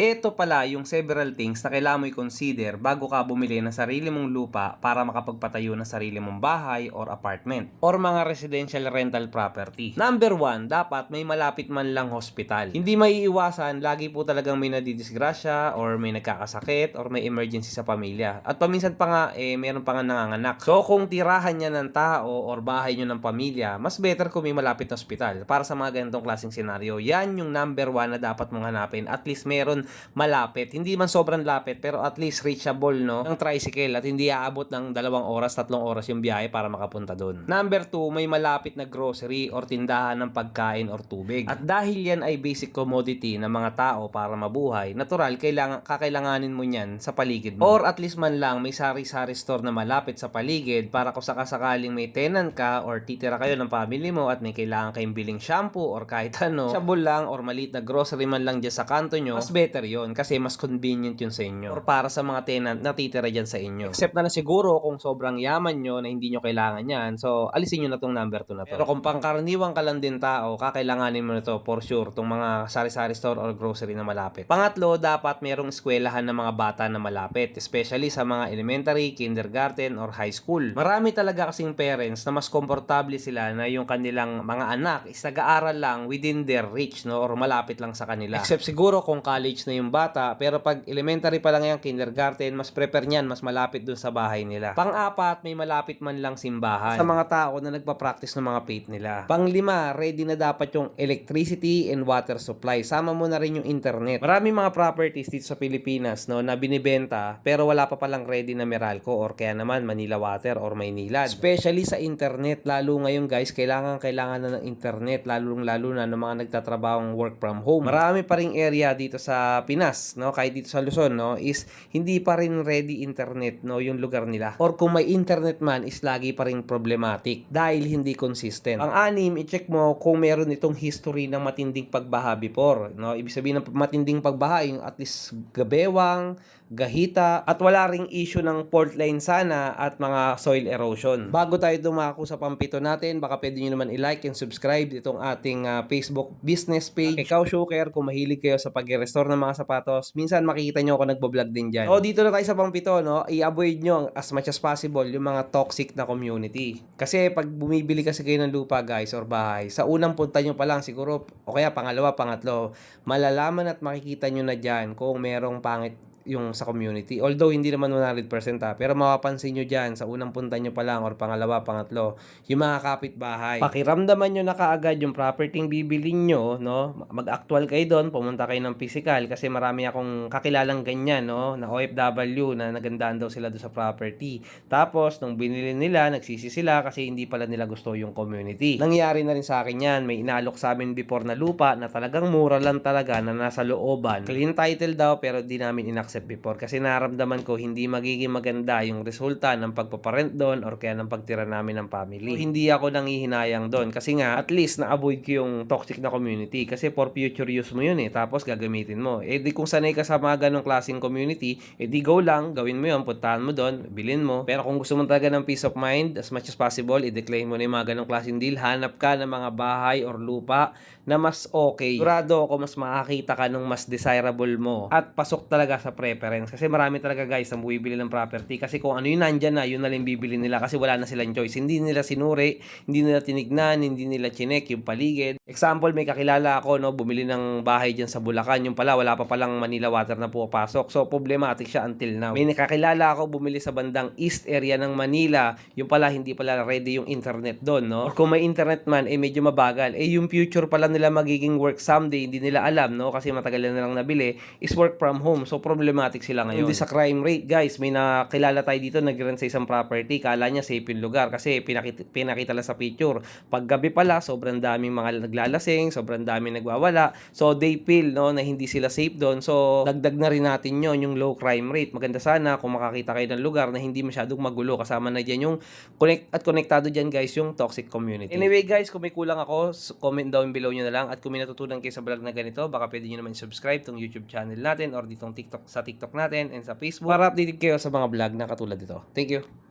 Ito pala yung several things na kailangan mo i-consider bago ka bumili ng sarili mong lupa para makapagpatayo ng sarili mong bahay or apartment or mga residential rental property. Number one, dapat may malapit man lang hospital. Hindi maiiwasan, lagi po talagang may nadidisgrasya or may nagkakasakit or may emergency sa pamilya. At paminsan pa nga, eh, meron pa nga nanganganak. So kung tirahan niya ng tao or bahay niyo ng pamilya, mas better kung may malapit na hospital. Para sa mga ganitong klaseng senaryo, yan yung number one na dapat mong hanapin. At least meron malapit. Hindi man sobrang lapit, pero at least reachable, no? Ng tricycle at hindi aabot ng dalawang oras, tatlong oras yung biyahe para makapunta doon. Number two, may malapit na grocery or tindahan ng pagkain or tubig. At dahil yan ay basic commodity ng mga tao para mabuhay, natural, kailangan, kakailanganin mo yan sa paligid mo. Or at least man lang, may sari-sari store na malapit sa paligid para kung sakasakaling may tenant ka or titira kayo ng family mo at may kailangan kayong biling shampoo or kahit ano, sabol lang or maliit na grocery man lang dyan sa kanto nyo, mas better yon kasi mas convenient yun sa inyo. Or para sa mga tenant na titira dyan sa inyo. Except na na siguro kung sobrang yaman nyo na hindi nyo kailangan yan, so alisin nyo na tong number 2 na to. Pero kung pangkaraniwang ka lang din tao, kakailanganin mo na to for sure, tong mga sari-sari store or grocery na malapit. Pangatlo, dapat merong eskwelahan ng mga bata na malapit, especially sa mga elementary, kindergarten, or high school. Marami talaga kasing parents na mas komportable sila na yung kanilang mga anak is nag-aaral lang within their reach, no, or malapit lang sa kanila. Except siguro kung college na yung bata, pero pag elementary pa lang yan, kindergarten, mas prepare niyan, mas malapit dun sa bahay nila. Pang-apat, may malapit man lang simbahan sa mga tao na nagpa-practice ng mga faith nila. Pang-lima, ready na dapat yung electricity and water supply. Sama mo na rin yung internet. Maraming mga properties dito sa Pilipinas no, na binibenta pero wala pa palang ready na Meralco or kaya naman Manila Water or Maynilad. Especially sa internet, lalo ngayon guys, kailangan kailangan na ng internet, lalong lalo na ng mga nagtatrabahong work from home. Marami pa ring area dito sa Pinas, no, kahit dito sa Luzon, no, is hindi pa rin ready internet, no, yung lugar nila. Or kung may internet man, is lagi pa rin problematic dahil hindi consistent. Ang anim, i-check mo kung meron itong history ng matinding pagbaha before, no. Ibig sabihin ng matinding pagbaha, yung at least gabewang, gahita, at wala ring issue ng fault line sana at mga soil erosion. Bago tayo dumako sa pampito natin, baka pwede nyo naman i-like and subscribe itong ating ah, Facebook business page. Ikaw, Shoker, kung mahilig kayo sa pag-restore ng mga sapatos, minsan makikita nyo ako nagbo-vlog din dyan. O, dito na tayo sa pampito, no? I-avoid nyo as much as possible yung mga toxic na community. Kasi pag bumibili kasi kayo ng lupa, guys, or bahay, sa unang punta nyo pa lang, siguro, o kaya pangalawa, pangatlo, malalaman at makikita nyo na dyan kung merong pangit yung sa community. Although hindi naman 100% ha, pero mapapansin nyo dyan sa unang punta nyo pa lang or pangalawa, pangatlo, yung mga kapitbahay. Pakiramdaman nyo na kaagad yung property bibilin nyo, no? Mag-actual kayo doon, pumunta kayo ng physical kasi marami akong kakilalang ganyan, no? Na OFW na nagandaan daw sila doon sa property. Tapos, nung binili nila, nagsisi sila kasi hindi pala nila gusto yung community. Nangyari na rin sa akin yan. May inalok sa amin before na lupa na talagang mura lang talaga na nasa looban. Clean title daw pero di namin inaccept before. Kasi naramdaman ko hindi magiging maganda yung resulta ng pagpaparent doon or kaya ng pagtira namin ng family. So, hindi ako nangihinayang doon. Kasi nga at least na-avoid ko yung toxic na community. Kasi for future use mo yun eh. Tapos gagamitin mo. Eh di kung sanay ka sa mga ganong klaseng community, eh di go lang, gawin mo yun, puntahan mo doon, bilhin mo. Pero kung gusto mo talaga ng peace of mind as much as possible, i-decline mo na yung mga ganong klaseng deal, hanap ka ng mga bahay or lupa na mas okay. Sigurado ako mas makakita ka ng mas desirable mo. At pasok talaga sa preference. Kasi marami talaga guys ang bumibili ng property. Kasi kung ano yung nandyan na, yun na lang bibili nila kasi wala na silang choice. Hindi nila sinuri, hindi nila tinignan, hindi nila chinek yung paligid. Example, may kakilala ako, no, bumili ng bahay dyan sa Bulacan. Yung pala, wala pa palang Manila water na pupasok. So, problematic siya until now. May nakakilala ako bumili sa bandang east area ng Manila. Yung pala, hindi pala ready yung internet doon, no? Or kung may internet man, eh medyo mabagal. Eh, yung future pala nila magiging work someday, hindi nila alam, no? Kasi matagal na lang nabili, is work from home. So, problematic sila ngayon. Hindi sa crime rate, guys. May nakilala tayo dito, nag-rent sa isang property. Kala niya safe yung lugar kasi pinakita, pinakita lang sa picture. Pag gabi pala, sobrang daming mga naglalasing, sobrang daming nagwawala. So, they feel, no, na hindi sila safe doon. So, dagdag na rin natin yon yung low crime rate. Maganda sana kung makakita kayo ng lugar na hindi masyadong magulo. Kasama na dyan yung connect at konektado dyan, guys, yung toxic community. Anyway, guys, kung may kulang ako, comment down below nyo na lang. At kung may natutunan kayo sa vlog na ganito, baka pwede nyo naman subscribe tong YouTube channel natin or ditong TikTok sa TikTok natin and sa Facebook para updated kayo sa mga vlog na katulad dito. Thank you.